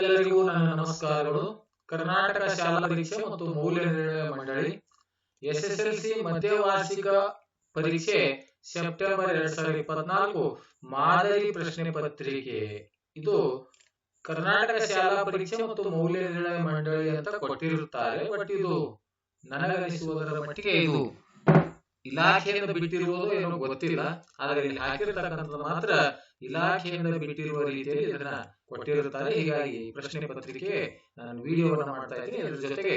ಎಲ್ಲರಿಗೂ ನನ್ನ ನಮಸ್ಕಾರಗಳು. ಕರ್ನಾಟಕ ಶಾಲಾ ಪರೀಕ್ಷೆ ಮತ್ತು ಮೌಲ್ಯ ನಿರ್ಣಯ ಮಂಡಳಿ ಮಧ್ಯ ಮಧ್ಯವಾರ್ಷಿಕ ಪರೀಕ್ಷೆ, ಸೆಪ್ಟೆಂಬರ್ ಎರಡ್ ಸಾವಿರದ ಇಪ್ಪತ್ನಾಲ್ಕು ಮಾದರಿ ಪ್ರಶ್ನೆ ಪತ್ರಿಕೆ. ಇದು ಕರ್ನಾಟಕ ಶಾಲಾ ಪರೀಕ್ಷೆ ಮತ್ತು ಮೌಲ್ಯ ನಿರ್ಣಯ ಮಂಡಳಿ ಅಂತ ಕೊಟ್ಟಿರುತ್ತಾರೆ, ಬಟ್ ಇದು ನನಗನಿಸುವುದರ ಮಟ್ಟಿಗೆ ಇದು ಇಲಾಖೆಯಿಂದ ಬಿಟ್ಟಿರುವುದು ಏನೋ ಗೊತ್ತಿಲ್ಲ. ಆದರೆ ಇಲ್ಲಿ ಹಾಕಿರ್ತಕ್ಕಂಥದ್ದು ಮಾತ್ರ ಇಲಾಖೆಯಿಂದ ಬಿಟ್ಟಿರುವ ರೀತಿಯಲ್ಲಿ ಇದನ್ನ ಕೊಟ್ಟಿರುತ್ತಾರೆ. ಹೀಗಾಗಿ ಪ್ರಶ್ನೆ ಪತ್ರಿಕೆ ನಾನು ವಿಡಿಯೋವನ್ನು ಮಾಡ್ತಾ ಇದ್ದೀನಿ. ಇದ್ರ ಜೊತೆಗೆ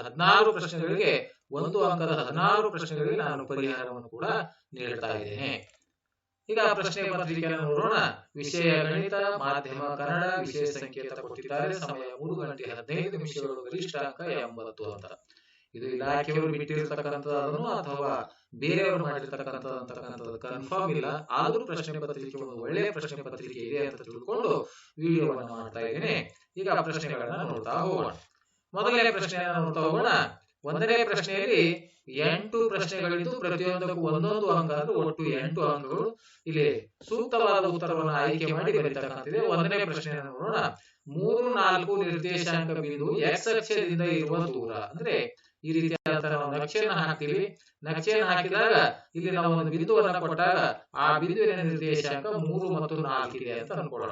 ಹದಿನಾರು ಪ್ರಶ್ನೆಗಳಿಗೆ ಒಂದು ಅಂಕದ ಹದಿನಾರು ಪ್ರಶ್ನೆಗಳಿಗೆ ನಾನು ಪರಿಹಾರವನ್ನು ಕೂಡ ನೀಡ್ತಾ ಇದ್ದೇನೆ. ಈಗ ಪ್ರಶ್ನೆ ಪತ್ರಿಕೆಯನ್ನು ನೋಡೋಣ. ವಿಷಯ ಗಣಿತ, ಮಾಧ್ಯಮ, ಕನ್ನಡ, ವಿಷಯ ಸಂಕೇತ ಕೊಟ್ಟಿದ್ದಾರೆ. ಸಮಯ ಮೂರು ಗಂಟೆ ಹದಿನೈದು ನಿಮಿಷಗಳು. ಗರಿಷ್ಠ ಅಂಕ ಎಂಬತ್ತು ಅಂತ. ಇದು ಇಲಾಖೆಯವರು ಬಿಟ್ಟಿರ್ತಕ್ಕಂಥದ್ದು ಅಥವಾ ಬೇರೆಯವರು ಮಾಡಿರ್ತಕ್ಕಂಥದ್ದು ಕನ್ಫರ್ಮ್ ಇಲ್ಲ. ಆದ್ರೂ ಪ್ರಶ್ನೆ ಪತ್ರಿಕೆ ಒಂದು ಒಳ್ಳೆಯ ಪ್ರಶ್ನೆ ಪತ್ರಿಕೆ ಇದೆ ಅಂತ ತಿಳ್ಕೊಂಡು ವಿಡಿಯೋವನ್ನು ಮಾಡ್ತಾ ಇದ್ದೀನಿ. ಈಗ ಆ ಪ್ರಶ್ನೆಗಳನ್ನ ನೋಡ್ತಾ ಹೋಗೋಣ. ಮೊದಲನೇ ಪ್ರಶ್ನೆಯನ್ನ ನೋಡ್ತಾ ಹೋಗೋಣ. ಒಂದನೇ ಪ್ರಶ್ನೆಯಲ್ಲಿ ಎಂಟು ಪ್ರಶ್ನೆಗಳಿದ್ದು ಪ್ರತಿಯೊಂದಕ್ಕೂ ಒಂದೊಂದು ಅಂಕ ಅಂದ್ರೆ ಒಟ್ಟು ಎಂಟು ಅಂಕಗಳು. ಇಲ್ಲಿ ಸೂಕ್ತವಾದ ಉತ್ತರವನ್ನು ಆಯ್ಕೆ ಮಾಡಿ ಬರೀತಕ್ಕಂಥದ್ದಿದೆ ಒಂದನೇ ಪ್ರಶ್ನೆಯನ್ನು ನೋಡೋಣ. ಮೂರು ನಾಲ್ಕು ನಿರ್ದೇಶಾಂಕ ಬಿಂದು ಎಕ್ಸ್ ಅಕ್ಷದಿಂದ ಇರುವ ದೂರ. ಅಂದ್ರೆ ಈ ರೀತಿಯ ನಕ್ಷೆಯನ್ನು ಹಾಕ್ತೀವಿ ನಕ್ಷೆಯನ್ನು ಹಾಕಿದಾಗ ಇಲ್ಲಿ ನಾವು ಒಂದು ಬಿಂದುವನ್ನು ಕೊಟ್ಟಾಗ ಆ ಬಿಂದುವಿನ ನಿರ್ದೇಶಾಂಕ ಮೂರು ಮತ್ತು ನಾಲ್ಕು ಇದೆ ಅಂತ ಅನ್ಕೊಳ್ಳೋಣ.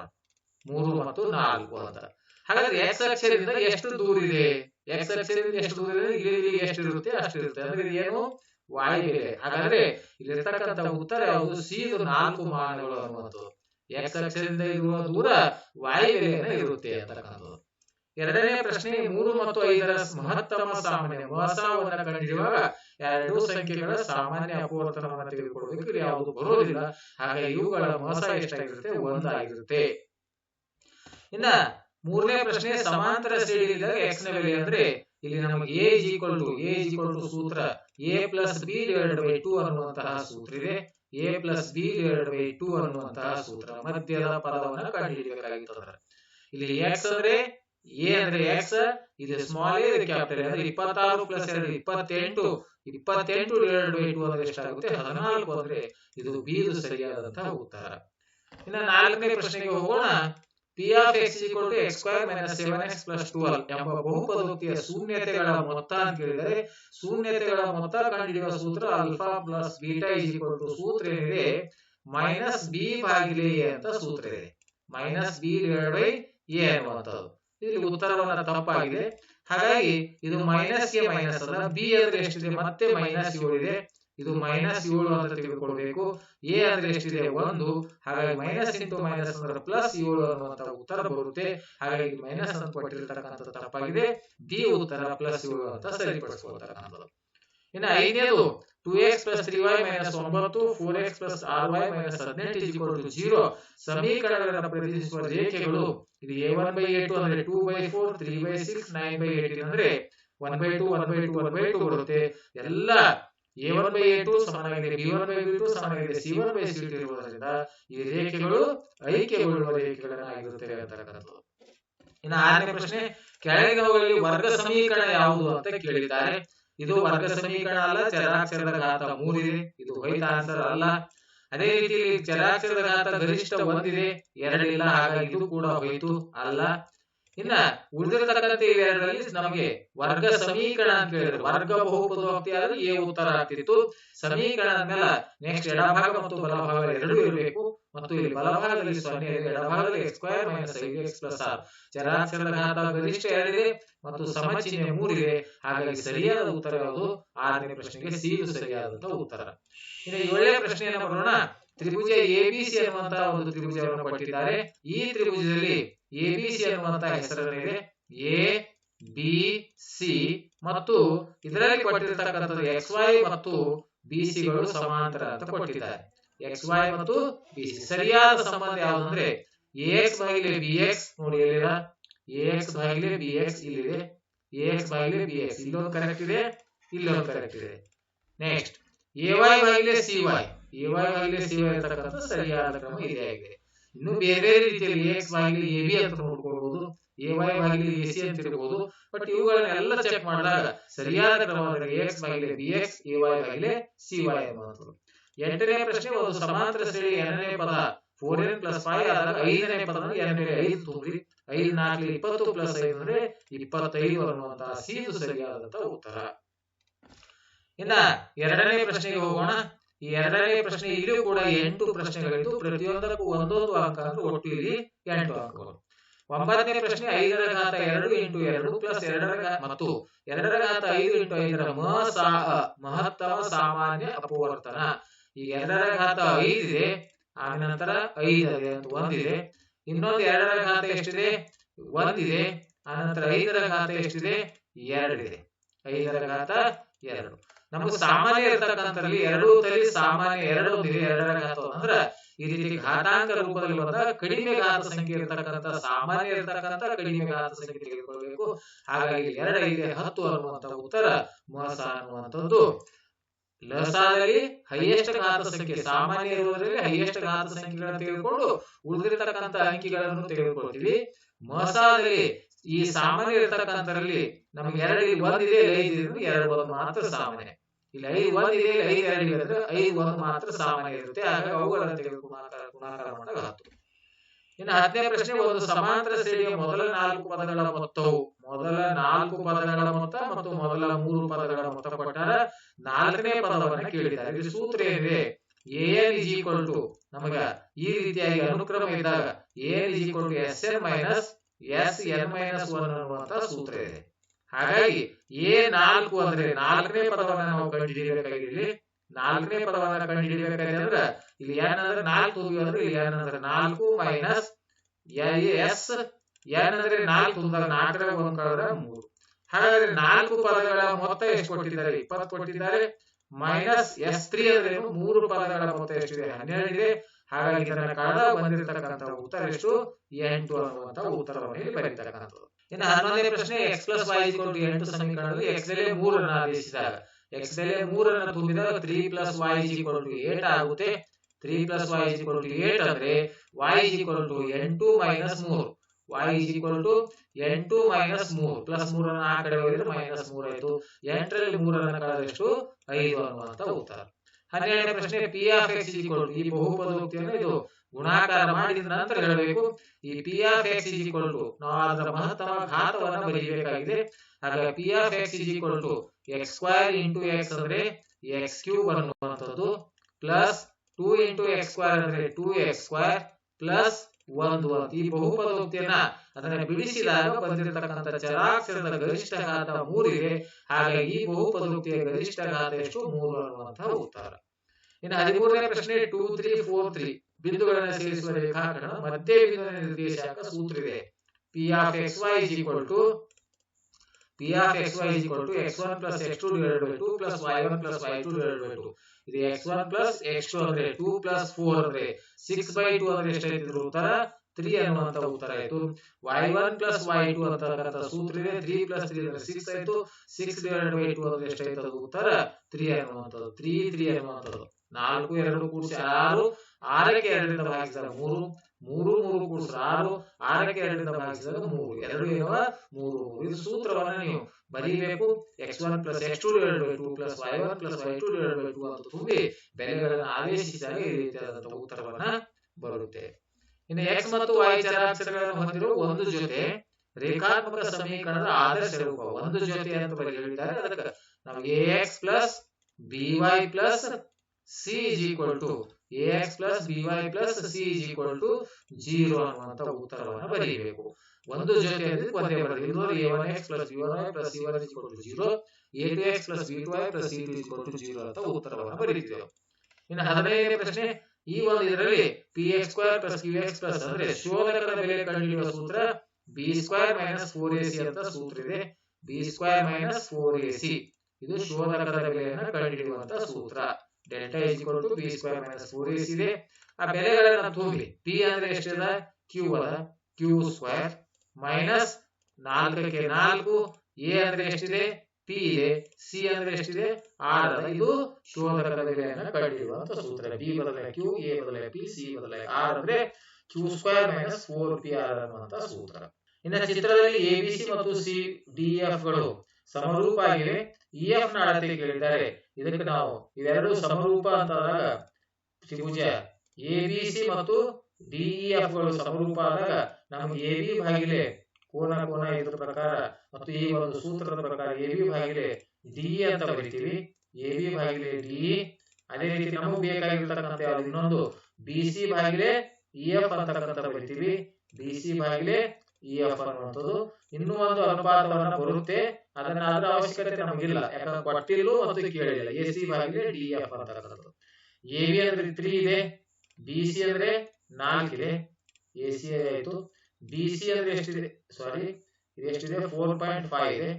ಮೂರು ಮತ್ತು ನಾಲ್ಕು ಅಂತ. ಹಾಗಾದ್ರೆ ಎಕ್ಸ್ ಅಕ್ಷರದಿಂದ ಎಷ್ಟು ದೂರ ಇದೆ? ಎಕ್ಸ್ ಅಕ್ಷರದಿಂದ ಎಷ್ಟು ದೂರ ಇದೆ? ಇಲ್ಲಿ ಎಷ್ಟು ಇರುತ್ತೆ? ಅಷ್ಟು ಇರುತ್ತೆ. ಅಂದ್ರೆ ಇದು ಏನು? ಬೆಲೆ ಹಾಗಾದ್ರೆ ಇಲ್ಲಿರ್ತಕ್ಕಂಥ ಉತ್ತರ ಯಾವುದು? ಸಿ ಇದು ನಾಲ್ಕು ಮಾನಗಳು ಅನ್ನುವಂಥದ್ದು. ಎಕ್ಸ್ ಅಕ್ಷರದಿಂದ ಇರುವ ದೂರ ವಾಯು ಬೆಲೆಯನ್ನ ಇರುತ್ತೆ ಅಂತಕ್ಕಂಥದ್ದು. ಎರಡನೇ ಪ್ರಶ್ನೆ ಮೂರು ಮತ್ತು ಐದರ ಮಹತ್ತಮ ಸಾಮಾನ್ಯ ಮಹಸಾವನ್ನ ಕಂಡಿರುವಾಗ ಎರಡು ಸಂಖ್ಯೆಗಳ ಸಾಮಾನ್ಯ ಅಪವರ್ತನವನ್ನು ತೆಗೆದುಕೊಳ್ಳಬೇಕು ಇಲ್ಲಿ ಯಾವುದು ಬರೋದಿಲ್ಲ. ಹಾಗೆ ಇವುಗಳ ಮೋಸ ಎಷ್ಟಾಗಿರುತ್ತೆ? ಒಂದಾಗಿರುತ್ತೆ. ಇನ್ನ ಮೂರನೇ ಪ್ರಶ್ನೆ ಸಮಾಂತರ ಸೇರಿದಾಗ ಎಕ್ಸ್ನ ಬೆಲೆ ಅಂದ್ರೆ ಇಲ್ಲಿ ನಮಗೆ A is equal to A is equal to ಸೂತ್ರ A plus B divided by two ಅನ್ನುವಂತಹ ಸೂತ್ರ ಇದೆ. A plus B divided by two ಅನ್ನುವಂತಹ ಸೂತ್ರ ಮಧ್ಯದ ಪದವನ್ನು ಕಂಡುಹಿಡಿಯಬೇಕಾಗಿತ್ತು ಇಲ್ಲಿ ಎಕ್ಸ್ ಅಂದ್ರೆ ಎ ಎಕ್ಸ್, ಇದು ಸ್ಮಾಲ್ ಎ ಕ್ಯಾಪಿಟಲ್ ಅಂದ್ರೆ ಇಪ್ಪತ್ತಾರು ಪ್ಲಸ್ ಎರಡು, ಇಪ್ಪತ್ತೆಂಟು. ಇಪ್ಪತ್ತೆಂಟು ಎರಡು ಇಟ್ಟು ಅಂದ್ರೆ ಎಷ್ಟಾಗುತ್ತೆ? ಹದಿನಾಲ್ಕು ಅಂದ್ರೆ ಇದು ಬಿ ಸರಿಯಾದಂತಹ ಉತ್ತರ. ಇನ್ನು ನಾಲ್ಕನೇ ಪ್ರಶ್ನೆಗೆ ಹೋಗೋಣ. P of X equal X square minus seven X plus ಎಂಬ ಬಹುಪದೋಕ್ತಿಯ ಶೂನ್ಯತೆಗಳ ಮೊತ್ತ ಅಂತ ಕೇಳಿದರೆ, ಶೂನ್ಯತೆಗಳ ಮೊತ್ತ ಕಂಡುಹಿಡಿಯುವ ಸೂತ್ರ ಅಲ್ಫಾ ಪ್ಲಸ್ ಬೀಟಾ ಇಸ್ ಸೂತ್ರ ಏನಿದೆ? ಮೈನಸ್ ಬಿ ಬಾಗಿಲೆ ಅಂತ ಸೂತ್ರ ಇದೆ. Minus B divide by A ಅನ್ನುವಂಥದ್ದು. ಇಲ್ಲಿ ಉತ್ತರವನ್ನ ತಪ್ಪಾಗಿದೆ. ಹಾಗಾಗಿ ಇದು ಮೈನಸ್ಗೆ ಮೈನಸ್ ಅಲ್ಲ ಬಿ ಅಂದ್ರೆ ಎಷ್ಟಿದೆ? ಮತ್ತೆ ಮೈನಸ್ ಏಳು ಇದೆ. ಇದು. ಮೈನಸ್ ಏಳು ಅಂತ ತೆಗೆದುಕೊಳ್ಬೇಕು. ಎ ಅಂದ್ರೆ ಎಷ್ಟಿದೆ ಒಂದು ಹಾಗಾಗಿ ಮೈನಸ್ ಇಂಟು ಮೈನಸ್ ಅಂದ್ರೆ ಪ್ಲಸ್ ಏಳು ಅನ್ನುವಂತ ಉತ್ತರ ಬರುತ್ತೆ. ಹಾಗಾಗಿ ಮೈನಸ್ ಅಂತ ಕೊಟ್ಟಿರ್ತಕ್ಕಂಥ ತಪ್ಪಾಗಿದೆ. ಡಿ ಉತ್ತರ ಪ್ಲಸ್ ಏಳು ಅಂತ ಸರಿಪಡಿಸ್ಕೊಳ್ತಕ್ಕಂಥದ್ದು. ಇನ್ನು ಐದನೇದು two X plus three Y minus ಒಂಬತ್ತು ಫೋರ್ ಎಕ್ಸ್ ಪ್ಲಸ್ ಆರ್ ವೈ ಮೈನಸ್ ಹದಿನೆಂಟು ಜೀರೋ ಸಮೀಕರಣಗಳನ್ನು ಪ್ರತಿನಿಧಿಸುವ ರೇಖೆಗಳು ಇದು A one by A two ಅಂದ್ರೆ two by four three by six nine by eighteen ಅಂದ್ರೆ one by two one by two one by two ಬರುತ್ತೆ. ಎಲ್ಲ A one by A two ಸಮಾನವಾಗಿದೆ B one by two C one by C ಇರುವುದರಿಂದ ಈ ರೇಖೆಗಳು ಐಕ್ಯಗೊಳ್ಳುವ ರೇಖೆಗಳನ್ನಾಗಿರುತ್ತವೆ ಅಂತಕ್ಕಂಥದ್ದು. ಇನ್ನು ಆರನೇ ಪ್ರಶ್ನೆ, ಕೆಳಗಿನವುಗಳಲ್ಲಿ ವರ್ಗ ಸಮೀಕರಣ ಯಾವುದು ಅಂತ ಕೇಳಿದ್ದಾರೆ. ಇದು ವರ್ಗ ಸಮೀಕರಣ ಅಲ್ಲ ಚರಾಕ್ಷರದ ಘಾತ ಮೂರಿದೆ ಇದು ವೈದ ಆನ್ಸರ್ ಅಲ್ಲ. ಅದೇ ರೀತಿ ಚರಾಕ್ಷರದ ಘಾತ ಗರಿಷ್ಠ ಒಂದಿದೆ. ಎರಡಿಲ್ಲ ಹಾಗಾಗಿ ಇದು ಕೂಡ ಹೋಯಿತು, ಅಲ್ಲ. ಇನ್ನ ಉಳಿದಿರತಕ್ಕಂತೆ ಇವೆರಡರಲ್ಲಿ ನಮಗೆ ವರ್ಗ ಸಮೀಕರಣ ಅಂತ ಹೇಳಿದ್ರು. ವರ್ಗ ಬಹುಪದೋಕ್ತಿ ಆದ್ರೆ ಎ ಉತ್ತರ ಆಗ್ತಿತ್ತು. ಸಮೀಕರಣ ಮೇಲೆ ನೆಕ್ಸ್ಟ್ ಎಡಭಾಗ ಮತ್ತು ಬಲಭಾಗ ಎರಡೂ ಇರಬೇಕು. ಮತ್ತು ಇಲ್ಲಿ ಬಲಭಾಗದಲ್ಲಿ ಸೊನ್ನೆ ಇದೆ ಎಡಭಾಗದಲ್ಲಿ ಎಕ್ಸ್ ಸ್ಕ್ವೇರ್ ಮೈನಸ್ ಐದು ಎಕ್ಸ್ ಪ್ಲಸ್ ಆರ್ ಚರಾಕ್ಷರದ ಘಾತ ಗರಿಷ್ಠ ಎರಡಿದೆ ಮತ್ತು ಸಮಚಿಹ್ನೆ ಮೂರಿದೆ ಹಾಗಾಗಿ ಸರಿಯಾದ ಉತ್ತರ ಯಾವುದು? ಆರನೇ ಪ್ರಶ್ನೆಗೆ ಸಿ ಸರಿಯಾದಂತಹ ಉತ್ತರ. ಇನ್ನು ಏಳನೇ ಪ್ರಶ್ನೆಯನ್ನು ಬರೋಣ. ತ್ರಿಭುಜ ಎಬಿಸಿ ಅನ್ನುವಂತಹ ಒಂದು ತ್ರಿಭುಜವನ್ನು ಕೊಟ್ಟಿದ್ದಾರೆ. ಈ ತ್ರಿಭುಜದಲ್ಲಿ ಎಬಿಸಿ ಅನ್ನುವಂತಹ ಹೆಸರಲ್ಲಿದೆ ಎ ಬಿ ಸಿ. ಮತ್ತು ಇದರಲ್ಲಿ ಕೊಟ್ಟಿರ್ತಕ್ಕಂಥದ್ದು ಎಕ್ಸ್ ವೈ ಮತ್ತು ಬಿ ಸಿಗಳು ಸಮಾಂತರ ಅಂತ ಕೊಟ್ಟಿದ್ದಾರೆ. ಎಕ್ಸ್ ವೈ ಮತ್ತು ಬಿ ಸಿ ಸರಿಯಾದ ಸಂಬಂಧ ಯಾವ್ದಂದ್ರೆ ಅಂದ್ರೆ ಎಕ್ಸ್ ಬಾಗಿಲೆ ಬಿ ಎಕ್ಸ್ ನೋಡಿ ಎಲ್ಲಿರ ಎ ಎಕ್ಸ್ ಬಾಗಿಲೆ ಬಿ ಎಕ್ಸ್ ಇಲ್ಲಿದೆ. ಎ ಎಕ್ಸ್ ಬಾಗಿಲೆ ಬಿ ಎಕ್ಸ್ ಇಲ್ಲೊಂದು ಕರೆಕ್ಟ್ ಇದೆ ಇಲ್ಲೊಂದು ಕರೆಕ್ಟ್ ಇದೆ. ನೆಕ್ಸ್ಟ್ ಎ ವೈ ಬಾಗಿಲೆ ಸಿ ವೈ ಎ ವೈ ಬಾಗಿಲೆ ಸಿ ವೈ ಅಂತಕ್ಕಂಥ ಸರಿಯಾದ ಕ್ರಮ ಇದೇ ಆಗಿದೆ. ಇನ್ನು ಬೇರೆ ಬೇರೆ ರೀತಿಯಲ್ಲಿ ಎಕ್ಸ್ ಭಾಗಿಲೆ ಎ ಬಿ ಅಂತ ನೋಡ್ಕೊಳ್ಬಹುದು ಎ ವೈ ಭಾಗಿಲೆ ಎ ಸಿ ಅಂತ ಇರಬಹುದು ಬಟ್ ಇವುಗಳನ್ನೆಲ್ಲ ಚೆಕ್ ಮಾಡಿದಾಗ ಸರಿಯಾದ ಕ್ರಮ ಎಕ್ಸ್ ಬಾಗಿಲೆ ಬಿ ಎಕ್ಸ್ ಎ ವೈ ಬಾಗಿಲೆ ಸಿ ವೈ ಅನ್ನುವಂಥದ್ದು ಎಂಟನೇ ಪ್ರಶ್ನೆ ಒಂದು ಸಮಾಂತರ ಸೇರಿ ಎರಡನೇ ಪದ. ಫೋರ್ ಎನ್ ಪ್ಲಸ್ ಫೈವ್ ಆದಾಗ ಐದನೇ ಪದ ಅಂದ್ರೆ ಎರಡನೇ ಐದು ತುಂಬ್ರಿ. ಐದು ನಾಲ್ಕು ಇಪ್ಪತ್ತು ಪ್ಲಸ್ ಐದು ಅಂದ್ರೆ ಇಪ್ಪತ್ತೈದು ಅನ್ನುವಂತಹ ಸೀದು ಸರಿಯಾದಂತಹ ಉತ್ತರ. ಇನ್ನ ಎರಡನೇ ಪ್ರಶ್ನೆಗೆ ಹೋಗೋಣ. ಈ ಎರಡನೇ ಪ್ರಶ್ನೆ ಇಲ್ಲಿಯೂ ಕೂಡ ಎಂಟು ಪ್ರಶ್ನೆಗಳಿದ್ದು ಪ್ರತಿಯೊಂದಕ್ಕೂ ಒಂದೊಂದು ಅಂಕ ಅಂದ್ರೆ ಒಟ್ಟು ಇಲ್ಲಿ ಎಂಟು ಅಂಕಗಳು ಒಂಬತ್ತನೇ ಪ್ರಶ್ನೆ ಐದರ ಘಾತ ಎರಡು ಇಂಟು ಎರಡು ಪ್ಲಸ್ ಎರಡರ ಮತ್ತು ಎರಡರ ಘಾತ ಐದು ಇಂಟು ಐದರ ಮಹತ್ತಮ ಸಾಮಾನ್ಯ ಅಪವರ್ತನ. ಈ ಎರಡರ ಘಾತ ಐದಿದೆ ಆದ ನಂತರ ಐದಾಗಿದೆ ಅಂತ ಒಂದಿದೆ. ಇನ್ನೊಂದು ಎರಡರ ಘಾತ ಎಷ್ಟಿದೆ? ಒಂದಿದೆ. ಆನಂತರ ಐದರ ಘಾತ ಎಷ್ಟಿದೆ? ಎರಡಿದೆ. ಐದರ ಘಾತ ಎರಡು. ನಮಗೆ ಸಾಮಾನ್ಯ ಇರತಕ್ಕಂಥದ್ರಲ್ಲಿ ಎರಡು ತಲೆ ಸಾಮಾನ್ಯ ಎರಡು ಇದೆ ಎರಡರ ಘಾತ. ಅಂದ್ರ ಈ ರೀತಿ ಘಾತಾಂಕ ರೂಪದಲ್ಲಿ ಬಂದಾಗ ಕಡಿಮೆ ಘಾತ ಸಂಖ್ಯೆ ಇರತಕ್ಕಂಥ, ಸಾಮಾನ್ಯ ಇರತಕ್ಕಂಥ ಕಡಿಮೆ ಘಾತ ಸಂಖ್ಯೆ ತೆಗೆದುಕೊಳ್ಬೇಕು. ಹಾಗಾಗಿ ಎರಡು ಐದು, ಹತ್ತು ಅನ್ನುವಂತ ಉತ್ತರ ಮೋಸ ಅನ್ನುವಂಥದ್ದು. ಲಸಾದಲ್ಲಿ ಹೈಯೆಸ್ಟ್ ಘಾತ ಸಂಖ್ಯೆ ಸಾಮಾನ್ಯ ಇರುವುದರಲ್ಲಿ ಹೈಯೆಸ್ಟ್ ಘಾತ ಸಂಖ್ಯೆಗಳನ್ನು ತೆಗೆದುಕೊಂಡು ಉಳಿದಿರತಕ್ಕಂತ ಅಂಕಿಗಳನ್ನು ತೆಗೆದುಕೊಳ್ತೀವಿ. ಮಸಾದಲ್ಲಿ ಈ ಸಾಮಾನ್ಯ ಇರತಕ್ಕಂತರಲ್ಲಿ ನಮ್ಗೆ ಎರಡು ಇಲ್ಲಿ ಒಂದಿದೆ ಇಲ್ಲಿ ಐದು ಇದೆ ಎರಡು ಒಂದು ಮಾತ್ರ ಸಾಮಾನ್ಯ. ಇಲ್ಲಿ ಐದು ಒಂದಿದೆ ಇಲ್ಲಿ ಐದು ಎರಡು ಇದೆ ಅಂದ್ರೆ ಐದು ಒಂದು ಮಾತ್ರ ಸಾಮಾನ್ಯ ಇರುತ್ತೆ. ಹಾಗಾಗಿ ಅವುಗಳನ್ನು ತೆಗೆದುಕೊಂಡು ಗುಣಾಕಾರ ಹತ್ತು ಇನ್ನು ಹತ್ತನೇ ಪ್ರಶ್ನೆ, ಒಂದು ಸಮಾಂತರ ಶ್ರೇಣಿಯ ಮೊದಲ ನಾಲ್ಕು ಪದಗಳ ಮೊತ್ತವು ಮೊದಲ ನಾಲ್ಕು ಪದಗಳ ಮೊತ್ತ ಮತ್ತು ಮೊದಲ ಮೂರು ಪದಗಳ ಮೊತ್ತ ಕೊಟ್ಟಾರ ನಾಲ್ಕನೇ ಪದವನ್ನ ಕೇಳಿದ್ದಾರೆ. ಇಲ್ಲಿ ಸೂತ್ರ ಏನಿದೆ? ಎನ್ ಇಸ್ ಈಕ್ವಲ್ ಟು ನಮಗ ಈ ರೀತಿಯಾಗಿ ಅನುಕ್ರಮ ಇದ್ದಾಗ n is equal to s n minus s n minus one ಅನ್ನುವಂತ ಸೂತ್ರ ಇದೆ. ಹಾಗಾಗಿ ಎ ನಾಲ್ಕು ಅಂದ್ರೆ ನಾಲ್ಕನೇ ಪದವನ್ನ ನಾವು ಕಂಡುಹಿಡಿಯಬೇಕಾಗಿದೆ ನಾಲ್ಕನೇ ಪದವನ್ನ ಕಂಡುಹಿಡಿಯಬೇಕಾಗಿದೆ ಅಂದ್ರೆ ಇಲ್ಲಿ ಏನಂದ್ರೆ ನಾಲ್ಕು ಅಂದ್ರೆ ಇಲ್ಲಿ ಏನಂದ್ರೆ ನಾಲ್ಕು ಮೈನಸ್ ಎಸ್ ಎನ್ ಅಂದ್ರೆ ನಾಲ್ಕು ತುಂಬಿದಾಗ ನಾಲ್ಕರ ಒಂದ್ ಮೂರು. ಹಾಗಾದ್ರೆ ನಾಲ್ಕು ಪದಗಳ ಮೊತ್ತ ಎಷ್ಟು ಕೊಟ್ಟಿದ್ದಾರೆ? ಇಪ್ಪತ್ತು ಕೊಟ್ಟಿದ್ದಾರೆ. ಮೈನಸ್ ಎಸ್ ತ್ರೀ ಅಂದ್ರೆ? ಮೂರು ಪದಗಳ ಮೊತ್ತ ಎಷ್ಟಿದೆ ಹನ್ನೆರಡು ಇದೆ ಹಾಗಾಗಿ ಇದನ್ನ ಕಳೆದ ಬಂದಿರತಕ್ಕಂತ ಉತ್ತರ ಎಷ್ಟು? ಎಂಟು ಅನ್ನುವಂತ ಉತ್ತರವನ್ನು ಬರೀತಕ್ಕಂಥದ್ದು. ಇನ್ನು ಹನ್ನೊಂದನೇ ಪ್ರಶ್ನೆ ಎಕ್ಸ್ ಪ್ಲಸ್ ವೈ ಇಕ್ವಲ್ ಎಂಟು ಸಮೀಕರಣದಲ್ಲಿ ಎಕ್ಸ್ ಬೆಲೆ ಅನ್ನು ಆದೇಶಿಸಿದಾಗ ಎಕ್ಸ್ ಬೆಲೆ ಮೂರನ್ನು ತುಂಬಿದಾಗ three plus y equal to eight ಆಗುತ್ತೆ. Three plus y equal to eight ಅಂದ್ರೆ ವೈ ಇಕ್ವಲ್ ಟು ಎಂಟು ಮೈನಸ್ ಮೂರು. ವೈ to ಟು ಎಂಟು ಮೈನಸ್ ಮೂರು. ಪ್ಲಸ್ ಮೂರನ್ನ ಆ ಕಡೆ ಹೋಗಿದ್ರೆ ಮೈನಸ್ ಮೂರು ಆಯ್ತು. ಎಂಟರಲ್ಲಿ ಅನ್ನು ಕಳೆದಷ್ಟು ಐದು ಅನ್ನುವಂತ ಉತ್ತರ. ಹನ್ನೆರಡನೇ ಪ್ರಶ್ನೆ ಪಿ ಆಫ್ ಎಕ್ಸ್ ಈಕ್ವಲ್ ಈ ಬಹುಪದೋಕ್ತಿಯನ್ನು ಇದು ಗುಣಾಕಾರ ಮಾಡಿದ ನಂತರ ಹೇಳಬೇಕು. ಈ p of x equal to ನಾವು ಅದರ ಮಹತ್ತಮ ಘಾತವನ್ನು ಬರೀಬೇಕಾಗಿದೆ. ಹಾಗಾಗಿ p of x equal to x square into x ಅಂದ್ರೆ ಎಕ್ಸ್ ಕ್ಯೂಬ್ ಅನ್ನುವಂಥದ್ದು. Plus two into x square ಅಂದ್ರೆ ಟೂ ಎಕ್ಸ್ ಸ್ಕ್ವೇರ್ ಪ್ಲಸ್ ಒಂದು ಅಂತ ಈ ಬಹುಪದೋಕ್ತಿಯನ್ನ ಅದನ್ನ ಬಿಡಿಸಿದಾಗ ಬಂದಿರತಕ್ಕಂಥ ಚರಾಕ್ಷರದ ಗರಿಷ್ಠ ಘಾತ ಮೂರಿದೆ ಹಾಗೆ ಈ ಬಹುಪದೋಕ್ತಿಯ ಗರಿಷ್ಠ ಘಾತ ಎಷ್ಟು? ಮೂರು ಅನ್ನುವಂತಹ ಉತ್ತರ. ಇನ್ನು ಹದಿಮೂರನೇ ಪ್ರಶ್ನೆ ಟೂ ತ್ರೀ ಫೋರ್ ತ್ರೀ ಬಿಂದುಗಳನ್ನು ಸೇರಿಸುವ ರೇಖಾಕರಣ ಮಧ್ಯ ಬಿಂದುವಿನ ನಿರ್ದೇಶಾಂಕ ಸೂತ್ರ ಇದೆ. P of x y is equal to p of x y is equal to x one plus x two divide by two plus y one plus y two divide by two ಇದು x one plus x two ಅಂದ್ರೆ two plus four ಅಂದ್ರೆ six by two ಅಂದ್ರೆ ಎಷ್ಟೈತಿ ಉತ್ತರ three ಅನ್ನುವಂತ ಉತ್ತರ ಆಯ್ತು. Y one plus y two ಅಂತಕ್ಕಂಥ ಸೂತ್ರ ಇದೆ. ತ್ರೀ ಪ್ಲಸ್ ತ್ರೀ ಅಂದ್ರೆ ಸಿಕ್ಸ್ ಆಯ್ತು. ಸಿಕ್ಸ್ ಡಿವೈಡ್ ಬೈ ಟು ಅಂದ್ರೆ ಎಷ್ಟೈತೆ ಅದು ಉತ್ತರ? ತ್ರೀ ಅನ್ನುವಂಥದ್ದು. ತ್ರೀ ತ್ರೀ ಅನ್ನುವಂಥದ್ದು. ನಾಲ್ಕು, ಎರಡು ಕೂಡಿಸಿ ಆರು. ಆರಕ್ಕೆ ಎರಡರಿಂದ ಭಾಗಿಸಿದಾಗ ಮೂರು. ಮೂರು ಮೂರು ಕೂಡಿಸಿದ್ರೆ ಆರು. ಆರಕ್ಕೆ ಎರಡರಿಂದ ಭಾಗಿಸಿದಾಗ ಮೂರು. ಎರಡು ಏನವ? ಮೂರು ಮೂರು. ಇದು ಸೂತ್ರವನ್ನ ನೀವು ಬರೀಬೇಕು. X one plus x two divide by two plus y one plus y two divide by two ಅಂತ ತುಂಬಿ ಬೆಲೆಗಳನ್ನು ಆದೇಶಿಸಿದಾಗ ಈ ರೀತಿಯಾದಂತಹ ಉತ್ತರವನ್ನ ಬರುತ್ತೆ. ಇನ್ನು ಎಕ್ಸ್ ಮತ್ತು ವೈ ಚರಾಕ್ಷರಗಳನ್ನು ಹೊಂದಿರುವ ಒಂದು ಜೊತೆ ರೇಖಾತ್ಮಕ ಸಮೀಕರಣದ ಆದರ್ಶ ರೂಪ, ಒಂದು ಜೊತೆ ಅಂತ ಹೇಳಿದ ಹೇಳಿದ್ದಾರೆ ಅದಕ್ಕೆ ನಮಗೆ a x plus b y plus c is to a plus b plus c is equal zero ಅನ್ನುವಂತ ಉತ್ತರವನ್ನು ಬರೀಬೇಕು. ಒಂದು ಜೊತೆ ಒಂದೇ ಬರೋದು ಇದು a one x plus b one y plus c one is zero a plus b two y plus c ಅಂತ ಉತ್ತರವನ್ನು ಬರೀತೇವೆ. ಇನ್ನು ಹದಿನೈದನೇ ಪ್ರಶ್ನೆ. ಈ ಒಂದು ಇದರಲ್ಲಿ p x square plus q x plus ಅಂದ್ರೆ ಶೋಧಕದ ಬೆಲೆ ಕಂಡುಹಿಡಿಯುವ ಸೂತ್ರ b square minus four a c ಅಂತ ಸೂತ್ರ ಇದೆ. B square minus four a c ಇದು ಶೋಧಕದ ಬೆಲೆಯನ್ನು ಕಂಡುಹಿಡಿಯುವಂತ ಸೂತ್ರ. Delta is to b square minus four a c ಇದೆ. ಆ ಬೆಲೆಗಳನ್ನ ತುಂಬಿ ಪಿ ಅಂದ್ರೆ ಎಷ್ಟಿದೆ ಕ್ಯೂ ಅದ. ಕ್ಯೂ ಸ್ಕ್ವೇರ್ ಮೈನಸ್ ನಾಲ್ಕಕ್ಕೆ ನಾಲ್ಕು. ಎ ಅಂದ್ರೆ ಎಷ್ಟಿದೆ? ಪಿ ಇದೆ ಸಿ ಅಂದ್ರೆ ಎಷ್ಟಿದೆ? ಆರ್ ಇದು ಶೋಧಕದ ಬೆಲೆಯನ್ನು ಕಂಡುಹಿಡಿಯುವಂತ ಸೂತ್ರ. ಬಿ ಬದಲ ಕ್ಯೂ ಎ ಬದಲ ಪಿ ಸಿ ಬದಲ ಆರ್ ಅಂದ್ರೆ q square minus four p r ಅನ್ನುವಂತ ಸೂತ್ರ. ಇನ್ನ ಚಿತ್ರದಲ್ಲಿ ಎ ಬಿ ಸಿ ಮತ್ತು ಸಿ ಡಿ ಎಫ್ಗಳು ಸಮರೂಪ ಆಗಿವೆ ಇ ಎಫ್ನ ಅಳತೆ ಕೇಳಿದ್ದಾರೆ ಇದಕ್ಕೆ ನಾವು ಇವೆರಡು ಸಮರೂಪ ಅಂತಂದಾಗ ತ್ರಿಭುಜ. ಎ ಬಿ ಸಿ ಮತ್ತು ಡಿಇಎಫ್ಗಳು ಸಮರೂಪ ಆದಾಗ ನಮ್ಗೆ ಎ ಬಿ ಭಾಗಿಲೆ ಕೋನ ಕೋನ ಇದ್ರ ಪ್ರಕಾರ ಮತ್ತು ಈ ಒಂದು ಸೂತ್ರದ ಪ್ರಕಾರ ಎ ಬಿ ಭಾಗಿಲೆ ಡಿ ಅಂತ ಬರಿತೀವಿ. ಎ ಬಿ ಭಾಗಿಲೆ ಡಿ, ಅದೇ ರೀತಿ ನಮಗೆ ಬೇಕಾಗಿರ್ತಕ್ಕಂಥ ಇನ್ನೊಂದು ಬಿ ಸಿ ಭಾಗಿಲೆ ಇ ಎಫ್ ಅಂತಕ್ಕಂಥ ಬರಿತೀವಿ. ಬಿ ಸಿ ಭಾಗಿಲೆ ಇ ಎಫ್ ಅನ್ನುವಂಥದ್ದು. ಇನ್ನೂ ಒಂದು ಅನುಪಾತವನ್ನ ಬರುತ್ತೆ. ಅದನ್ನ ಅದರ ಅವಶ್ಯಕತೆ ನಮಗಿಲ್ಲ. ಯಾಕಂದ್ರೆ ಕೊಟ್ಟಿಲ್ಲೂ ಮತ್ತು ಕೇಳಿಲ್ಲ. ಎ ಸಿ ಭಾಗಿಲೆ ಡಿ ಎಫ್ ಅಂತಕ್ಕಂಥದ್ದು. ಎ ಬಿ ಅಂದ್ರೆ ತ್ರೀ ಇದೆ. ಬಿ ಸಿ ಅಂದ್ರೆ ನಾಲ್ಕಿದೆ ಎ ಸಿ ಆಯ್ತು. ಬಿ ಸಿ ಅಂದ್ರೆ ಎಷ್ಟಿದೆ? ಸಾರಿ ಇದು ಎಷ್ಟಿದೆ? ಫೋರ್ ಪಾಯಿಂಟ್ ಫೈವ್ ಇದೆ.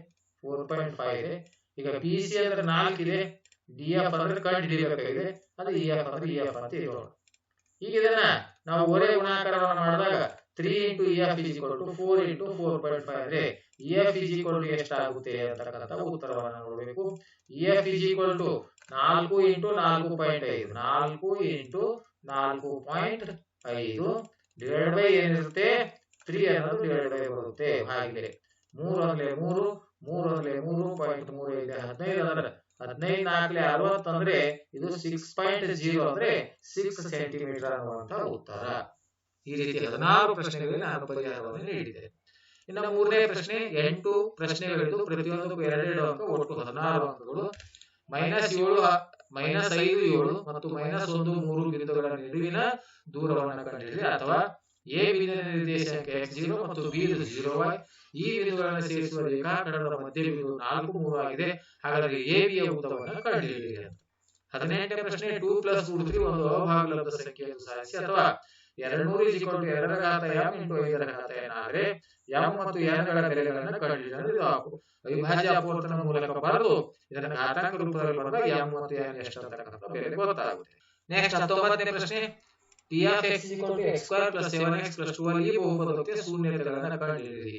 ಫೋರ್ ಪಾಯಿಂಟ್ ಫೈವ್ ಇದೆ. ಈಗ ಬಿ ಸಿ ಅಂದ್ರೆ ನಾಲ್ಕಿದೆ ಡಿ ಎಫ್ ಅಂದ್ರೆ ಕಂಡು ಹಿಡಿಯಬೇಕಾಗಿದೆ ಅದು ಇ ಎಫ್ ಅಂದ್ರೆ ಇ ಎಫ್ ಅಂತ ಇರೋಣ ಈಗ ಇದನ್ನ ನಾವು ಒರೇ ಗುಣಾಕಾರವನ್ನು ಮಾಡಿದಾಗ three into E F is to four into four point five ಅಂದ್ರೆ ಇ ಎಫ್ ಇಸ್ ಟು ಎಷ್ಟಾಗುತ್ತೆ ಅಂತಕ್ಕಂಥ ಉತ್ತರವನ್ನು ನೋಡಬೇಕು. ಇ ಎಫ್ ಇಸ್ ಟು ನಾಲ್ಕು ಇಂಟು ನಾಲ್ಕು ಪಾಯಿಂಟ್ ಐದು. ನಾಲ್ಕು ಇಂಟು ನಾಲ್ಕು ಪಾಯಿಂಟ್ ಐದು. ಡಿವೈಡ್ ಬೈ ಏನಿರುತ್ತೆ? ತ್ರೀ ಅನ್ನೋದು ಡಿವೈಡ್ ಬೈ ಬರುತ್ತೆ. ಹಾಗೆ ಮೂರು ಅಂದ್ರೆ ಮೂರು ಮೂರು ಅಂದ್ರೆ ಮೂರು ಪಾಯಿಂಟ್ ಮೂರು ಇದೆ. ಹದಿನೈದು ಅಂದ್ರೆ ಹದಿನೈದು ನಾಲ್ಕಲೆ ಅರವತ್ತು ಅಂದ್ರೆ ಇದು ಸಿಕ್ಸ್ ಪಾಯಿಂಟ್ ಜೀರೋ ಅಂದ್ರೆ ಸಿಕ್ಸ್ ಸೆಂಟಿಮೀಟರ್ ಅನ್ನುವಂತ ಉತ್ತರ. ಈ ರೀತಿ ಹದಿನಾರು ಪ್ರಶ್ನೆಗಳಿಗೆ ನಾನು ಪರಿಹಾರವನ್ನು ನೀಡಿದೆ ಇನ್ನು ಮೂರನೇ ಪ್ರಶ್ನೆ, ಎಂಟು ಪ್ರಶ್ನೆಗಳಿದ್ದು ಪ್ರತಿಯೊಂದು ಎರಡೆರಡು ಅಂಕ ಒಟ್ಟು ಹದಿನಾರು ಅಂಕಗಳು. ಮೈನಸ್ ಏಳು, ಮೈನಸ್ ಐದು ಏಳು ಮತ್ತು ಮೈನಸ್ ಒಂದು ಮೂರು ಬಿಂದುಗಳ ನಡುವಿನ ದೂರವನ್ನು ಕಂಡುಹಿಡಿಯಿರಿ ಅಥವಾ ಎ ಬಿಂದುವಿನ ಎಕ್ಸ್ ಮತ್ತು ಬಿ ಜೀರೋ ವೈ ಈ ಬಿಂದುಗಳನ್ನು ಸೇರಿಸುವ ಮಧ್ಯ ಬಿಂದು ನಾಲ್ಕು ಮೂರು ಆಗಿದೆ. ಹಾಗಾದರೆ ಎ ಬಿಯ ಉದ್ದವನ್ನು ಕಂಡುಹಿಡಿಯಿರಿ ಹದಿನೆಂಟನೇ ಪ್ರಶ್ನೆ ಟೂ ಪ್ಲಸ್ ಟೂ ತ್ರೀ ಒಂದು ಸಂಖ್ಯೆಯನ್ನು ಸಾಧಿಸಿ ಅಥವಾ ಎರಡು ನೂರು ಇಜಿಕೊಂಡು ಎರಡರ ಘಾತ ಎಂ ಮತ್ತು ಬೆಲೆಗಳನ್ನು ಕಂಡುಹಿಡಿಯಲು ಅವಿಭಾಜ್ಯ ಮೂಲಕ ಬರೆದು ಇದರ ಘಾತಾಂಕ ರೂಪದಲ್ಲಿ ಬರೆದಾಗ ಎಂ ಮತ್ತು ಎನ್ ಎಷ್ಟು ಅಂತಕ್ಕಂಥ ಬೆಲೆ ಗೊತ್ತಾಗುತ್ತೆ. ನೆಕ್ಸ್ಟ್ ಹತ್ತೊಂಬತ್ತನೇ ಪ್ರಶ್ನೆ. T of x equal to x square plus seven x plus two ಈ ಬಹುಪದಕ್ಕೆ ಶೂನ್ಯತೆಗಳನ್ನು ಕಂಡುಹಿಡಿಯಿರಿ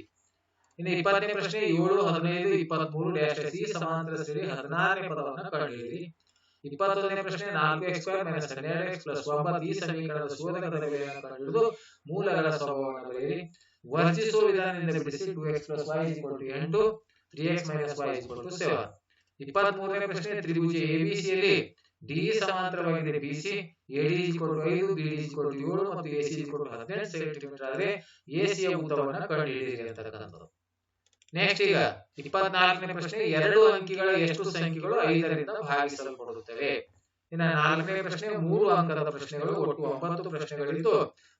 ಇನ್ನು ಇಪ್ಪತ್ತನೇ ಪ್ರಶ್ನೆ ಏಳು ಹದಿನೈದು ಇಪ್ಪತ್ಮೂರು ಡ್ಯಾಶ್ ಎಸ್ ಈ ಸಮಾಂತರ ಸೇರಿ ಹದಿನಾರನೇ ಪದವನ್ನು ಕಂಡುಹಿಡಿಯಿರಿ ಇಪ್ಪತ್ತೊಂದನೇ ಪ್ರಶ್ನೆ ನಾಲ್ಕು ಎಕ್ಸ್ ಸ್ಕ್ವೇರ್ ಮೈನಸ್ ಹನ್ನೆರಡು ಎಕ್ಸ್ ಪ್ಲಸ್ ಒಂಬತ್ತು ಈ ಸಮೀಕರಣದ ಶೋಧಕದ ಬೆಲೆಯನ್ನು ಕಂಡುಹಿಡಿದು ಮೂಲಗಳ ಸ್ವಭಾವವನ್ನು ಬರೆಯಿರಿ ವರ್ಜಿಸುವ ವಿಧಾನದಿಂದ ಬಿಡಿಸಿ two x plus y equal to ಎಂಟು three x minus y equal to seven ಇಪ್ಪತ್ತ್ ಮೂರನೇ ಪ್ರಶ್ನೆ ತ್ರಿಭುಜ ಎಬಿಸಿಯಲ್ಲಿ ಡಿ ಸಮಾಂತರವಾಗಿದೆ. ಬಿಸಿ ಎಡಿ ಇಕ್ವಲ್ ಟು ಐದು ಇಕ್ವಲ್ ಟು ಏಳು ಮತ್ತು ಎಸಿ ಸಿ ಹದಿನೆಂಟು ಸೆಂಟಿಮೀಟರ್ ಆದರೆ ಎಸಿಯ ಉದ್ದವನ್ನು ಕಂಡುಹಿಡಿಯಿರಿ ಅಂತಕ್ಕಂಥದ್ದು. ನೆಕ್ಸ್ಟ್ ಈಗ ಇಪ್ಪತ್ನಾಲ್ಕನೇ ಪ್ರಶ್ನೆ, ಎರಡು ಅಂಕಿಗಳ ಎಷ್ಟು ಸಂಖ್ಯೆಗಳು ಐದರಿಂದ ಭಾಗಿಸಲ್ಪಡುತ್ತವೆ? ಇನ್ನ ನಾಲ್ಕನೇ ಪ್ರಶ್ನೆ, ಮೂರು ಅಂಕದ ಪ್ರಶ್ನೆಗಳು, ಒಟ್ಟು ಒಂಬತ್ತು ಪ್ರಶ್ನೆಗಳಿದ್ದು,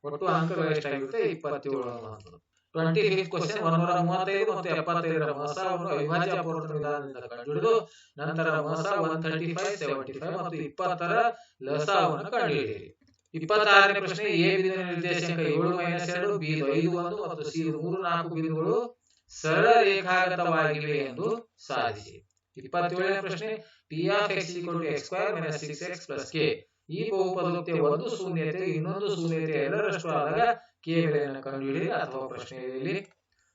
ಒಟ್ಟು ಅಂಕಗಳು ಎಷ್ಟಾಗಿರುತ್ತೆ? ಇಪ್ಪತ್ತೇಳು ಅನ್ನುವಂಥದ್ದು. ಟ್ವೆಂಟಿ ಫಿಫ್ತ್ ಕ್ವಶನ್ ಒಂದೂರ ಮೂವತ್ತೈದು ಮತ್ತು ಎಪ್ಪತ್ತೈದರ ಮೋಸವನ್ನು ಅವಿಭಾಜ್ಯ ಅಪವರ್ತನ ವಿಧಾನದಿಂದ ಕಂಡುಹಿಡಿದು ನಂತರ ಮೋಸ one thirty five seventy five ಮತ್ತು ಇಪ್ಪತ್ತರ ಲಸಾವನ್ನು ಕಂಡುಹಿಡಿಯಿರಿ ಇಪ್ಪತ್ತಾರನೇ ಪ್ರಶ್ನೆ ಎ ಬಿಂದು ನಿರ್ದೇಶಾಂಕ ಏಳು ಮೈನಸ್ ಎರಡು ಬಿ ಐದು ಒಂದು ಮತ್ತು ಸಿ ಮೂರು ನಾಲ್ಕು ಬಿಂದುಗಳು ಸರಳ ರೇಖಾಗತವಾಗಿವೆ ಎಂದು ಸಾಧಿಸಿ ಇಪ್ಪತ್ತೇಳನೇ ಪ್ರಶ್ನೆ p of x equal to x square minus six x plus k ಈ ಬಹುಪದೋಕ್ತಿಯ ಒಂದು ಶೂನ್ಯತೆ ಇನ್ನೊಂದು ಶೂನ್ಯತೆ ಎರಡರಷ್ಟು ಆದಾಗ ಕೆ ಬೆಲೆಯನ್ನು ಕಂಡುಹಿಡಿಯಿರಿ ಅಥವಾ ಪ್ರಶ್ನೆಯಲ್ಲಿ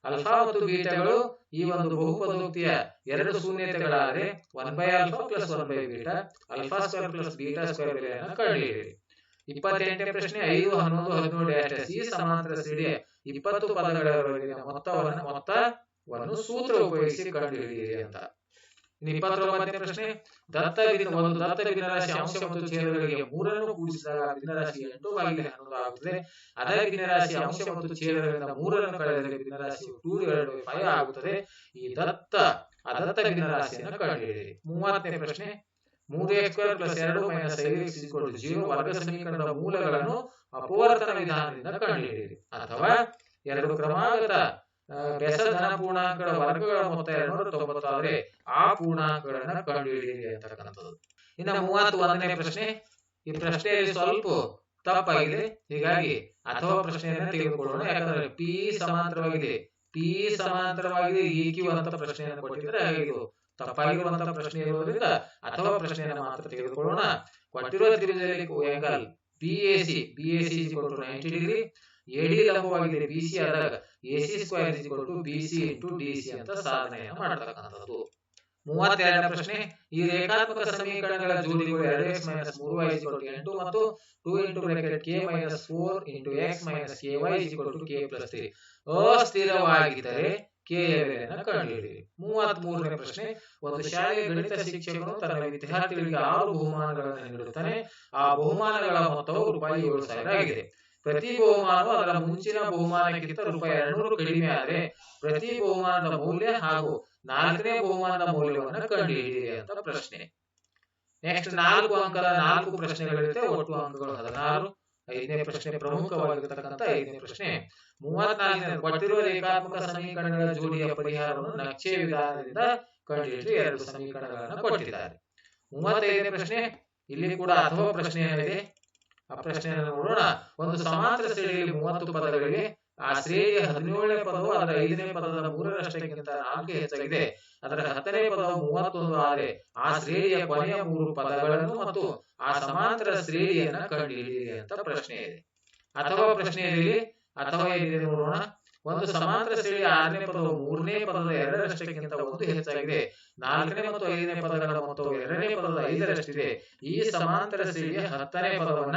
ಅಲ್ಫಾ ಮತ್ತು ಬೀಟಾಗಳು ಈ ಒಂದು ಬಹುಪದೋಕ್ತಿಯ ಎರಡು ಶೂನ್ಯತೆಗಳಾದರೆ one by alpha plus one by beta alpha square plus beta square ಬೆಲೆಯನ್ನು ಕಂಡುಹಿಡಿಯಿರಿ. ಇಪ್ಪತ್ತೆಂಟನೇ ಪ್ರಶ್ನೆ, ಐದು, ಹನ್ನೊಂದು ಹದಿನೇಳು ಡ್ಯಾಶ್ ಈ ಸಮಾಂತರ ಸಿಡಿಯ ಇಪ್ಪತ್ತು ಪದಗಳವರೆಗಿನ ಮೊತ್ತವನ್ನು ಮೊತ್ತವನ್ನು ಸೂತ್ರ ಉಪಯೋಗಿಸಿ ಕಂಡುಹಿಡಿಯಿರಿ ಅಂತ. ಇನ್ನು ಇಪ್ಪತ್ತೊಂಬತ್ತನೇ ಪ್ರಶ್ನೆ. ದತ್ತ ಒಂದು ದತ್ತ ಭಿನ್ನರಾಶಿ ಅಂಶ ಮತ್ತು ಛೇದಗಳಿಗೆ ಮೂರನ್ನು ಕೂಡಿಸಿದಾಗ ಭಿನ್ನರಾಶಿ ಎಂಟು ಬಾಗಿಲೆ ಹನ್ನೊಂದು ಆಗುತ್ತದೆ. ಅದೇ ಭಿನ್ನರಾಶಿ ಅಂಶ ಮತ್ತು ಛೇದಗಳಿಂದ ಮೂರನ್ನು ಕಳೆದರೆ ಭಿನ್ನರಾಶಿ ಟೂ ಎರಡು ಫೈವ್ ಆಗುತ್ತದೆ. ಈ ದತ್ತ ಅದತ್ತ ಭಿನ್ನರಾಶಿಯನ್ನು ಕಂಡುಹಿಡಿಯಿರಿ. ಮೂವತ್ತನೇ ಪ್ರಶ್ನೆ. ಮೂರು ಎಕ್ಸ್ ಸ್ಕ್ವೇರ್ ಪ್ಲಸ್ ಎರಡು ಮೈನಸ್ ಐದು ಎಕ್ಸ್ ಜೀರೋ ವರ್ಗ ಸಮೀಕರಣದ ಮೂಲಗಳನ್ನು ಅಪವರ್ತನ ವಿಧಾನದಿಂದ ಕಂಡುಹಿಡಿಯಿರಿ. ಅಥವಾ ಎರಡು ಕ್ರಮಾಗತ ಬೆಸ ಧನ ಪೂರ್ಣಾಂಕಗಳ ವರ್ಗಗಳ ಮೊತ್ತ ಏನೋ ತೊಂಬತ್ತಾದ್ರೆ ಆ ಪೂರ್ಣಾಂಕಗಳನ್ನ ಕಂಡುಹಿಡಿಯಿರಿ ಅಂತಕ್ಕಂಥದ್ದು ಇನ್ನ ಮೂವತ್ತ್ ಒಂದನೇ ಪ್ರಶ್ನೆ. ಈ ಪ್ರಶ್ನೆಯಲ್ಲಿ ಸ್ವಲ್ಪ ತಪ್ಪಾಗಿದೆ. ಹೀಗಾಗಿ ಅಥವಾ ಪ್ರಶ್ನೆಯನ್ನ ತೆಗೆದುಕೊಳ್ಳೋಣ. ಯಾಕಂದ್ರೆ ಪಿ ಸಮಾಂತರವಾಗಿದೆ. ಪಿ ಸಮಾಂತರವಾಗಿದೆ. ಈ ಕ್ಯೂ ಅಂತ ಪ್ರಶ್ನೆಯನ್ನು ಕೊಟ್ಟಿದ್ರೆ ಇದು ತಪ್ಪಾಗಿರುವಂತಹ ಪ್ರಶ್ನೆ ಇರುವುದರಿಂದ ಅಥವಾ ಪ್ರಶ್ನೆಯನ್ನು ಮಾತ್ರ ತೆಗೆದುಕೊಳ್ಳೋಣ. ಕೊಟ್ಟಿರುವ ತ್ರಿಭುಜದಲ್ಲಿ angle B A C B A C degree AD ಲಂಬವಾಗಿದೆ B C ಆದಾಗ A C square is to B C into D C ಅಂತ ಸಾಧನೆಯನ್ನು ಮಾಡತಕ್ಕಂಥದ್ದು. ಮೂವತ್ತೆರಡನೇ ಪ್ರಶ್ನೆ, ಈ ರೇಖಾತ್ಮಕ ಸಮೀಕರಣಗಳ ಜೋಡಿಗಳು ಎರಡು ಎಕ್ಸ್ ಮೈನಸ್ ಮೂರು ವೈ ಟು ಎಂಟು ಮತ್ತು two into bracket k minus four into x minus k y to k plus three ಅಸ್ಥಿರವಾಗಿದ್ದರೆ K ಬೆಲೆಯನ್ನು ಕಂಡುಹಿಡಿಯಿರಿ. ಮೂವತ್ತ್ ಮೂರನೇ ಪ್ರಶ್ನೆ, ಒಂದು ಶಾಲೆಯ ಗಣಿತ ಶಿಕ್ಷಕನು ತನ್ನ ವಿದ್ಯಾರ್ಥಿಗಳಿಗೆ ಆರು ಬಹುಮಾನಗಳನ್ನು ನೀಡುತ್ತಾನೆ. ಆ ಬಹುಮಾನಗಳ ಮೊತ್ತವು ರೂಪಾಯಿ ಏಳು ಸಾವಿರ ಆಗಿದೆ. ಪ್ರತಿ ಬಹುಮಾನವು ಅದರ ಮುಂಚಿನ ಬಹುಮಾನಕ್ಕಿಂತ ರೂಪಾಯಿ ಎರಡ್ನೂರು ಕಡಿಮೆ ಆದರೆ ಪ್ರತಿ ಬಹುಮಾನದ ಮೌಲ್ಯ ಹಾಗೂ ನಾಲ್ಕನೇ ಬಹುಮಾನದ ಮೌಲ್ಯವನ್ನು ಕಂಡುಹಿಡಿಯಿರಿ ಅಂತ ಪ್ರಶ್ನೆ. ನೆಕ್ಸ್ಟ್ ನಾಲ್ಕು ಅಂಕದ ನಾಲ್ಕು ಪ್ರಶ್ನೆಗಳಿರುತ್ತೆ. ಒಟ್ಟು ಅಂಕಗಳು ಹದಿನಾರು. ಐದನೇ ಪ್ರಶ್ನೆ ಪ್ರಮುಖವಾಗಿರ್ತಕ್ಕಂಥ ಐದನೇ ಪ್ರಶ್ನೆ. ಮೂವತ್ನಾಲ್ಕನೇ ಕೊಟ್ಟಿರುವ ರೇಖಾತ್ಮಕ ಸಮೀಕರಣಗಳ ಜೋಡಿಯ ಪರಿಹಾರವನ್ನು ನಕ್ಷೆ ವಿಧಾನದಿಂದ ಕಂಡುಹಿಡಿದು ಎರಡು ಸಮೀಕರಣಗಳನ್ನು ಕೊಟ್ಟಿದ್ದಾರೆ. ಮೂವತ್ತೈದನೇ ಪ್ರಶ್ನೆ. ಇಲ್ಲಿ ಕೂಡ ಅಥವಾ ಪ್ರಶ್ನೆ ಏನಿದೆ ಆ ಪ್ರಶ್ನೆಯನ್ನು ನೋಡೋಣ. ಒಂದು ಸಮಾಂತರ ಶ್ರೇಣಿಯಲ್ಲಿ ಮೂವತ್ತು ಪದಗಳಿಗೆ ಆ ಶ್ರೇಣಿಯ ಹದಿನೇಳನೇ ಪದವು ಅದರ ಐದನೇ ಪದದ ಮೂರರಷ್ಟಕ್ಕಿಂತ ನಾಲ್ಕು ಹೆಚ್ಚಾಗಿದೆ. ಅದರ ಹತ್ತನೇ ಪದವು ಮೂವತ್ತೊಂದು ಆದರೆ ಆ ಶ್ರೇಣಿಯ ಕೊನೆಯ ಮೂರು ಪದಗಳನ್ನು ಮತ್ತು ಆ ಸಮಾಂತರ ಶ್ರೇಣಿಯನ್ನ ಕಂಡುಹಿಡಿಯಿರಿ ಅಂತ ಪ್ರಶ್ನೆ ಇದೆ. ಅಥವಾ ಪ್ರಶ್ನೆಯಲ್ಲಿ ಅಥವಾ ಏನಿದೆ ನೋಡೋಣ. ಒಂದು ಸಮಾಂತರ ಶ್ರೇಣಿಯ ಆರನೇ ಪದವು ಮೂರನೇ ಪದದ ಎರಡರಷ್ಟಕ್ಕಿಂತ ಒಂದು ಹೆಚ್ಚಾಗಿದೆ. ನಾಲ್ಕನೇ ಮತ್ತು ಐದನೇ ಪದಗಳ ಮೊತ್ತವು ಎರಡನೇ ಪದದ ಐದರಷ್ಟಿದೆ. ಈ ಸಮಾಂತರ ಶ್ರೇಣಿಯ ಹತ್ತನೇ ಪದವನ್ನ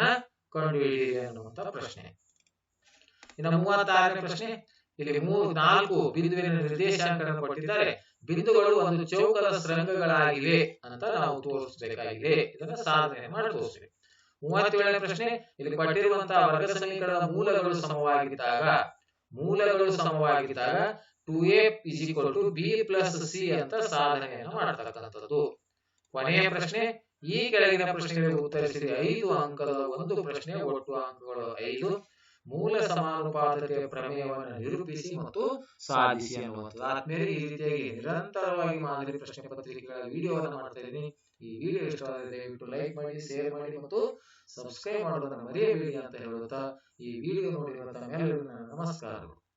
ಕಂಡುಹಿಡಿಯಿರಿ ಅನ್ನುವಂತ ಪ್ರಶ್ನೆ. ಇನ್ನು ಮೂವತ್ತಾರನೇ ಪ್ರಶ್ನೆ. ಇಲ್ಲಿ ಮೂರು, ನಾಲ್ಕು ಬಿಂದುವಿನ ನಿರ್ದೇಶಾಂಕಗಳನ್ನು ಕೊಟ್ಟಿದ್ದಾರೆ. ಬಿಂದುಗಳು ಒಂದು ಚೌಕದ ಶೃಂಗಗಳಾಗಿವೆ ಅಂತ ನಾವು ತೋರಿಸಬೇಕಾಗಿದೆ. ಇದನ್ನ ಸಾಧನೆ ಮಾಡಿ ತೋರಿಸಿ ಮೂವತ್ತೇಳನೇ ಪ್ರಶ್ನೆ. ಇಲ್ಲಿ ಕೊಟ್ಟಿರುವಂತಹ ವರ್ಗ ಸಮೀಕರಣದ ಮೂಲಗಳು ಸಮವಾಗಿದ್ದಾಗ ಮೂಲಗಳು ಸಮವಾಗಿದ್ದಾಗ two a is equal to b plus c ಅಂತ ಸಾಧನೆಯನ್ನು ಮಾಡತಕ್ಕಂಥದ್ದು. ಕೊನೆಯ ಪ್ರಶ್ನೆ, ಈ ಕೆಳಗಿನ ಪ್ರಶ್ನೆಗಳಿಗೆ ಉತ್ತರಿಸಿದ ಐದು ಅಂಕದ ಒಂದು ಪ್ರಶ್ನೆ ಒಟ್ಟು ಅಂಕಗಳು ಐದು. ಮೂಲ ಸಮಾನುಪಾತತೆಯ ಪ್ರಮೇಯವನ್ನು ನಿರೂಪಿಸಿ ಮತ್ತು ಸಾಧಿಸಿ ಅನ್ನುವಂಥದ್ದು. ಆದ್ಮೇಲೆ ಈ ರೀತಿಯಾಗಿ ನಿರಂತರವಾಗಿ ಮಾದರಿ ಪ್ರಶ್ನೆ ಪತ್ರಿಕೆಗಳ ವಿಡಿಯೋವನ್ನು ಮಾಡ್ತಾ ಇದ್ದೀನಿ. ಈ ವಿಡಿಯೋ ಇಷ್ಟ ದಯವಿಟ್ಟು ಲೈಕ್ ಮಾಡಿ ಶೇರ್ ಮಾಡಿ ಮತ್ತು ಸಬ್ಸ್ಕ್ರೈಬ್ ಮಾಡೋದನ್ನು ಮರೆಯಬೇಡಿ ಅಂತ ಹೇಳುತ್ತಾ ಈ ವಿಡಿಯೋ ನೋಡಿರುವಂತಹ ಎಲ್ಲರಿಗೂ ನಮಸ್ಕಾರಗಳು